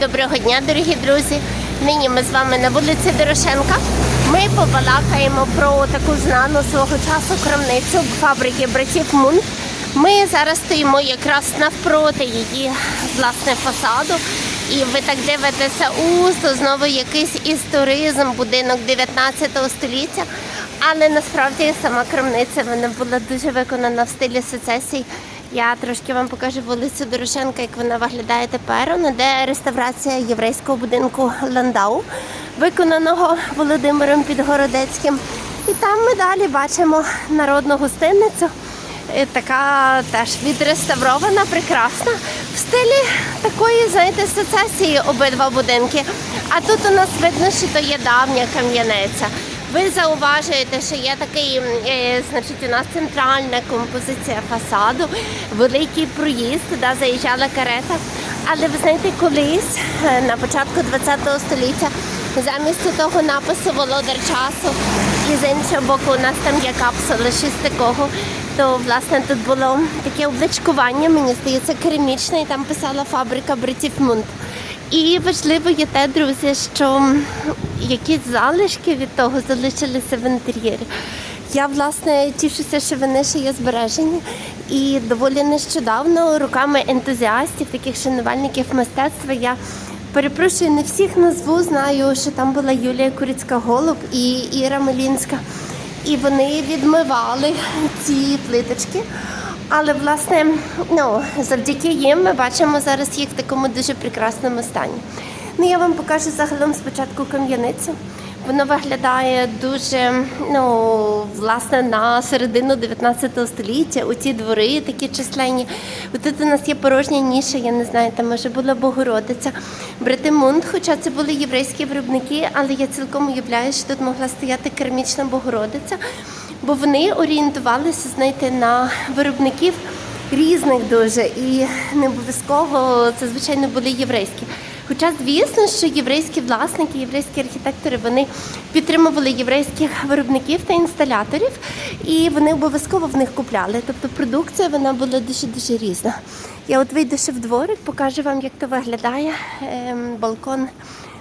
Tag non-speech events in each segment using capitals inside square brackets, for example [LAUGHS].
Доброго дня, дорогі друзі. Нині ми з вами на вулиці Дорошенка. Ми побалакаємо про таку знану свого часу крамницю фабрики братів Мун. Ми зараз стоїмо якраз навпроти її власне фасаду. І ви так дивитеся усто знову якийсь історизм, будинок 19 століття. Але насправді сама крамниця вона була дуже виконана в стилі сецесії. Я трошки вам покажу вулицю Дорошенка, як вона виглядає тепер. Вона де реставрація єврейського будинку Ландау, виконаного Володимиром Підгородецьким. І там ми далі бачимо народну гостиницю. Така теж відреставрована, прекрасна. В стилі такої, знаєте, сецесії обидва будинки. А тут у нас видно, що то є давня кам'янеця. Ви зауважуєте, що є такий, е, значить, у нас центральна композиція фасаду, великий проїзд, туди заїжджала карета. Але ви знаєте, колись е, на початку ХХ століття замість того напису Володар часу і з іншого боку у нас там є капсула щось такого. То власне тут було таке обличкування, мені здається, керамічне, і там писала фабрика братів Мунт. І важливо є те, друзі, що якісь залишки від того залишилися в інтер'єрі. Я власне тішуся, що вони ще є збережені. І доволі нещодавно руками ентузіастів, таких шанувальників мистецтва, я перепрошую, не всіх назву. Знаю, що там була Юлія Курицька Голуб і Іра Мелінська. І вони відмивали ці плиточки. Але власне, ну завдяки їм ми бачимо зараз їх в такому дуже прекрасному стані. Ну я вам покажу загалом спочатку кам'яницю. Воно виглядає дуже, ну, власне, на середину 19 століття. У ці двори такі численні. Тут у нас є порожня ніша, я не знаю, там може була Богородиця. Брати Мунд, хоча це були єврейські виробники, але я цілком уявляю, що тут могла стояти керамічна Богородиця, бо вони орієнтувалися, знаєте, на виробників різних дуже і не обов'язково це звичайно були єврейські. Хоча, звісно, що єврейські власники, єврейські архітектори вони підтримували єврейських виробників та інсталяторів, і вони обов'язково в них купляли. Тобто продукція вона була дуже дуже різна. Я от вийду ще в дворик, покажу вам, як то виглядає ем, балкон.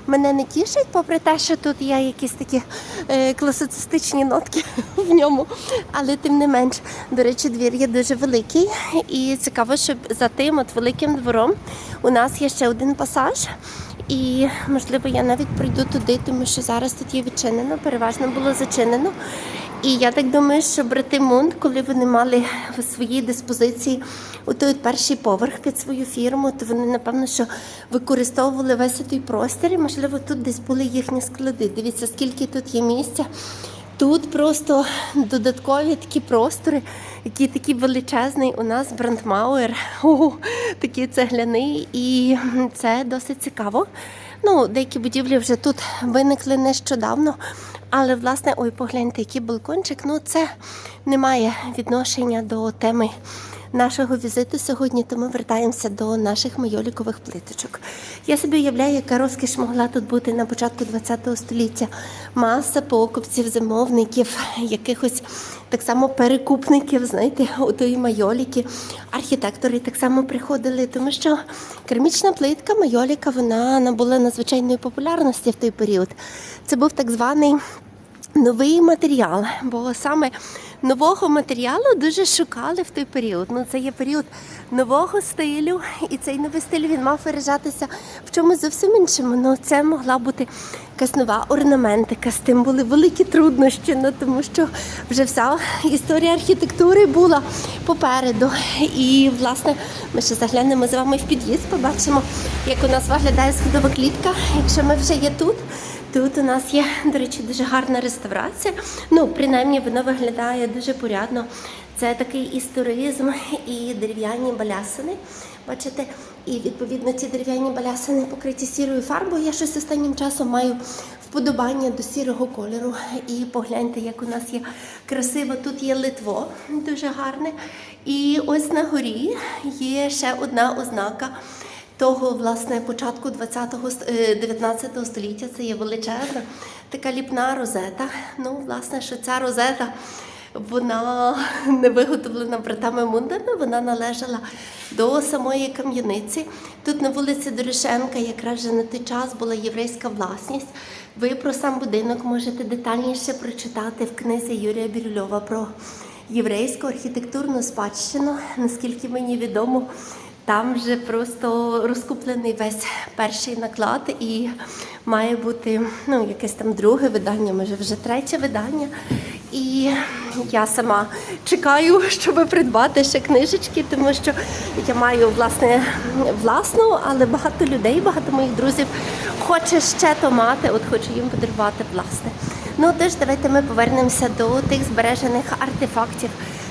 Мене не тішить, попри те, що тут є якісь такі е, класицистичні нотки [LAUGHS] в ньому. Але тим не менш, до речі, двір є дуже великий. І цікаво, що за тим от великим двором у нас є ще один пасаж. І можливо я навіть прийду туди, тому що зараз тут є відчинено, переважно було зачинено. І я так думаю, що брати Мунд, коли вони мали в своїй диспозиції у той перший поверх під свою фірму, то вони напевно що використовували весь той простір. І можливо тут десь були їхні склади. Дивіться, скільки тут є місця. Тут просто додаткові такі простори, який такий величезний у нас брандмауер, [LAUGHS] О, такий цегляний, і це досить цікаво. Ну, деякі будівлі вже тут виникли нещодавно. Але власне, ой, погляньте, який балкончик. Ну, це не має відношення до теми нашого візиту сьогодні, тому вертаємося до наших майолікових плиточок. Я собі уявляю, яка розкіш могла тут бути на початку ХХ століття. Маса покупців, замовників, якихось так само перекупників, знаєте, у тої майоліки. Архітектори так само приходили, тому що керамічна плитка майоліка вона набула надзвичайної популярності в той період. Це був так званий новий матеріал, бо саме нового матеріалу дуже шукали в той період. Ну, це є період нового стилю, і цей новий стиль він мав виражатися в чомусь зовсім іншому. Ну, це могла бути якась нова орнаментика. З тим були великі труднощі, ну, тому що вже вся історія архітектури була попереду. І, власне, ми ще заглянемо з вами в під'їзд, побачимо, як у нас виглядає сходова клітка, якщо ми вже є тут. Тут у нас є, до речі, дуже гарна реставрація. Ну, принаймні, воно виглядає дуже порядно. Це такий історизм і дерев'яні балясини. Бачите, і відповідно ці дерев'яні балясини покриті сірою фарбою. Я щось останнім часом маю вподобання до сірого кольору. І погляньте, як у нас є красиво. Тут є литво, дуже гарне. І ось на горі є ще одна ознака того власне початку 20-го, ст- е, 19 століття це є величезна така ліпна розета. Ну, власне, що ця розета Вона [LAUGHS] не виготовлена братами Мундами, вона належала до самої кам'яниці. Тут на вулиці Дорошенка якраз вже на той час була єврейська власність. Ви про сам будинок можете детальніше прочитати в книзі Юрія Бірюльова про єврейську архітектурну спадщину. Наскільки мені відомо, там вже просто розкуплений весь перший наклад і має бути ну, якесь там друге видання, може вже третє видання. І я сама чекаю, щоб придбати ще книжечки, тому що я маю власне власну, але багато людей, багато моїх друзів хоче ще то мати, от хочу їм подарувати власне. Ну тож давайте ми повернемося до тих збережених артефактів,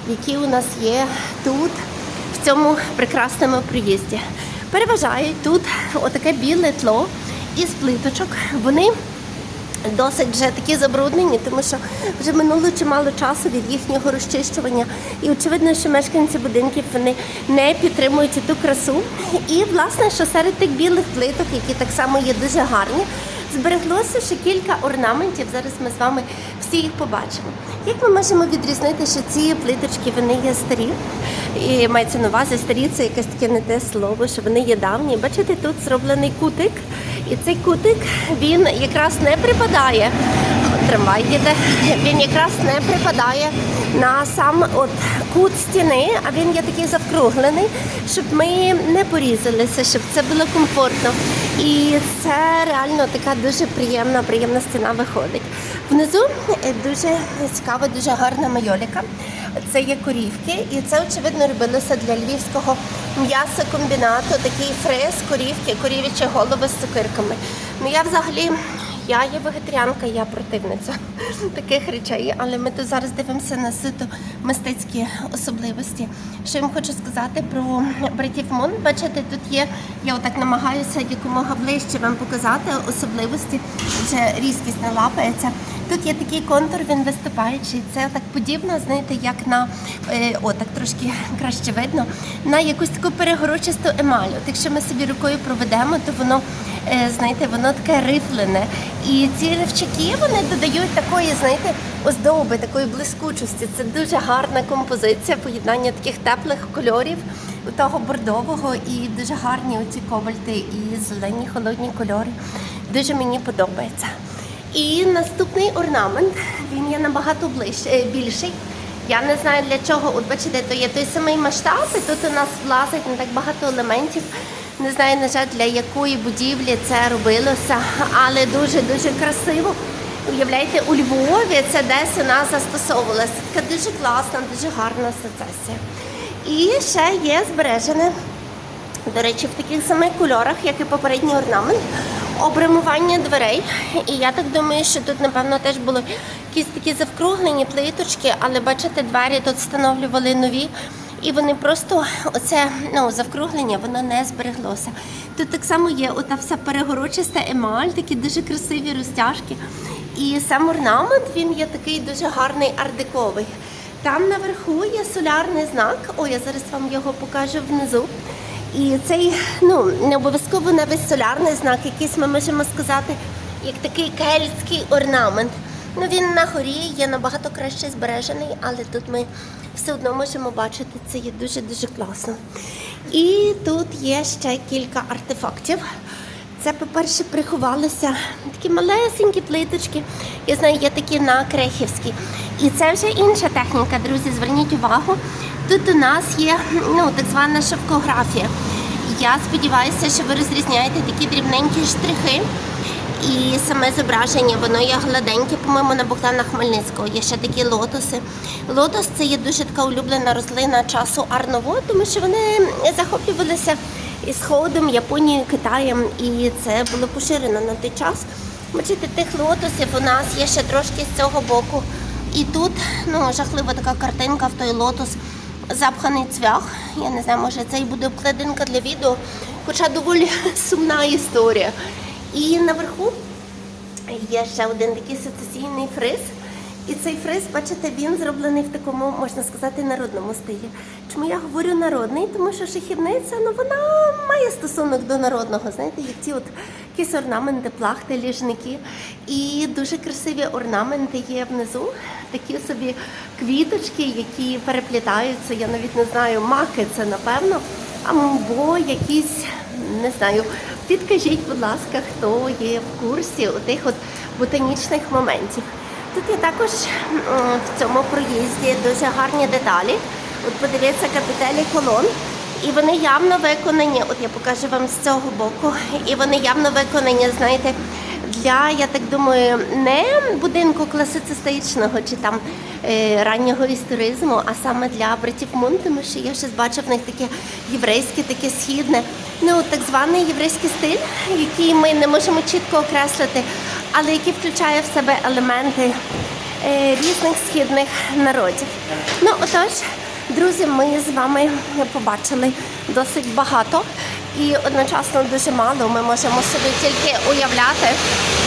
які у нас є тут цьому прекрасному приїзді. Переважають тут отаке біле тло із плиточок. Вони досить вже такі забруднені, тому що вже минуло чимало часу від їхнього розчищування. І очевидно, що мешканці будинків вони не підтримують ту красу. І власне, що серед тих білих плиток, які так само є дуже гарні, збереглося ще кілька орнаментів. Зараз ми з вами всі їх побачимо. Як ми можемо відрізнити, що ці плиточки вони є старі? І мається на увазі старі, це якесь таке не те слово, що вони є давні. Бачите, тут зроблений кутик, і цей кутик він якраз не припадає. Трамвай їде, він якраз не припадає на сам от кут стіни, а він є такий завкруглений, щоб ми не порізалися, щоб це було комфортно. І це реально така дуже приємна, приємна стіна виходить. Внизу е, дуже цікава, дуже гарна майоліка. Це є корівки, і це очевидно робилося для львівського м'ясокомбінату. Такий фрез, корівки, корів'ячі голови з цукирками. Ну я взагалі. Я є вегетаріанка, я противниця [LAUGHS] таких речей, але ми тут зараз дивимося на суто мистецькі особливості. Що я вам хочу сказати про братів Мон. Бачите, тут є, я отак намагаюся якомога ближче вам показати особливості, вже різкість не лапається. Тут є такий контур, він виступаючий. Це так подібно, знаєте, як на е, о, так трошки краще видно, на якусь таку перегорочисту емаль. От якщо ми собі рукою проведемо, то воно, знаєте, воно таке рифлене. І ці ривчаки вони додають такої, знаєте, оздоби, такої блискучості. Це дуже гарна композиція, поєднання таких теплих кольорів, того бордового і дуже гарні оці кобальти і зелені холодні кольори. Дуже мені подобається. І наступний орнамент, він є набагато ближче, е, більший. Я не знаю для чого. От бачите, то є той самий масштаб, і тут у нас влазить не так багато елементів. Не знаю, на жаль, для якої будівлі це робилося, але дуже-дуже красиво. Уявляєте, у Львові це десь у нас застосовувалося. Така дуже класна, дуже гарна сецесія. І ще є збережене, до речі, в таких самих кольорах, як і попередній орнамент, обрамування дверей. І я так думаю, що тут, напевно, теж були якісь такі завкруглені плиточки, але бачите, двері тут встановлювали нові. І вони просто оце ну, завкруглення, воно не збереглося. Тут так само є ота вся перегорочиста емаль, такі дуже красиві розтяжки. І сам орнамент він є такий дуже гарний ардиковий. Там наверху є солярний знак. О, я зараз вам його покажу внизу. І цей, ну, не обов'язково навіть солярний знак, якийсь ми можемо сказати, як такий кельтський орнамент. Ну він на горі є набагато краще збережений, але тут ми все одно можемо бачити, це є дуже-дуже класно. І тут є ще кілька артефактів. Це, по-перше, приховалися такі малесенькі плиточки. Я знаю, є такі на Крехівській. І це вже інша техніка, друзі. Зверніть увагу. Тут у нас є ну, так звана шовкографія. Я сподіваюся, що ви розрізняєте такі дрібненькі штрихи. І саме зображення, воно є гладеньке, по-моєму, на Богдана Хмельницького. Є ще такі лотоси. Лотос це є дуже така улюблена рослина часу Арново, тому що вони захоплювалися і сходом, Японією, Китаєм, і це було поширено на той час. Бачите, тих лотосів у нас є ще трошки з цього боку. І тут ну, жахлива така картинка в той лотос, запханий цвях. Я не знаю, може це і буде обкладинка для відео, хоча доволі [LAUGHS] сумна історія. І наверху є ще один такий сецесійний фриз. І цей фриз, бачите, він зроблений в такому, можна сказати, народному стилі. Чому я говорю народний? Тому що шахівниця, ну вона має стосунок до народного, знаєте, як ті от якісь орнаменти, плахти, ліжники. І дуже красиві орнаменти є внизу. Такі собі квіточки, які переплітаються. Я навіть не знаю, маки це напевно. Або якісь, не знаю, підкажіть, будь ласка, хто є в курсі тих от ботанічних моментів. Тут є також в цьому проїзді дуже гарні деталі. От подивіться капітелі колон. І вони явно виконані, от я покажу вам з цього боку, і вони явно виконані, знаєте, для, я так думаю, не будинку класицистичного чи там раннього історизму, а саме для братів Мун, що я щось бачу в них таке єврейське, таке східне, ну так званий єврейський стиль, який ми не можемо чітко окреслити, але який включає в себе елементи е, різних східних народів. Ну отож. Друзі, ми з вами побачили досить багато і одночасно дуже мало. Ми можемо собі тільки уявляти, е, е,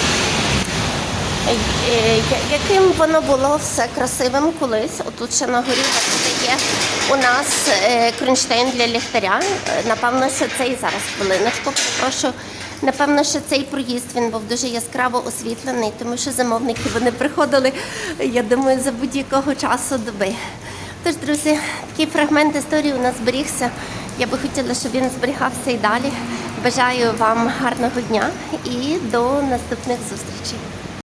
яким воно було все красивим колись. Отут ще на горі бачите, є у нас е, кронштейн для ліхтаря. Е, Напевно, що цей зараз хвилиночку. Прошу. Напевно, що цей проїзд він був дуже яскраво освітлений, тому що замовники вони приходили, я думаю, за будь-якого часу доби. Тож, друзі, такий фрагмент історії у нас зберігся. Я би хотіла, щоб він зберігався і далі. Бажаю вам гарного дня і до наступних зустрічей.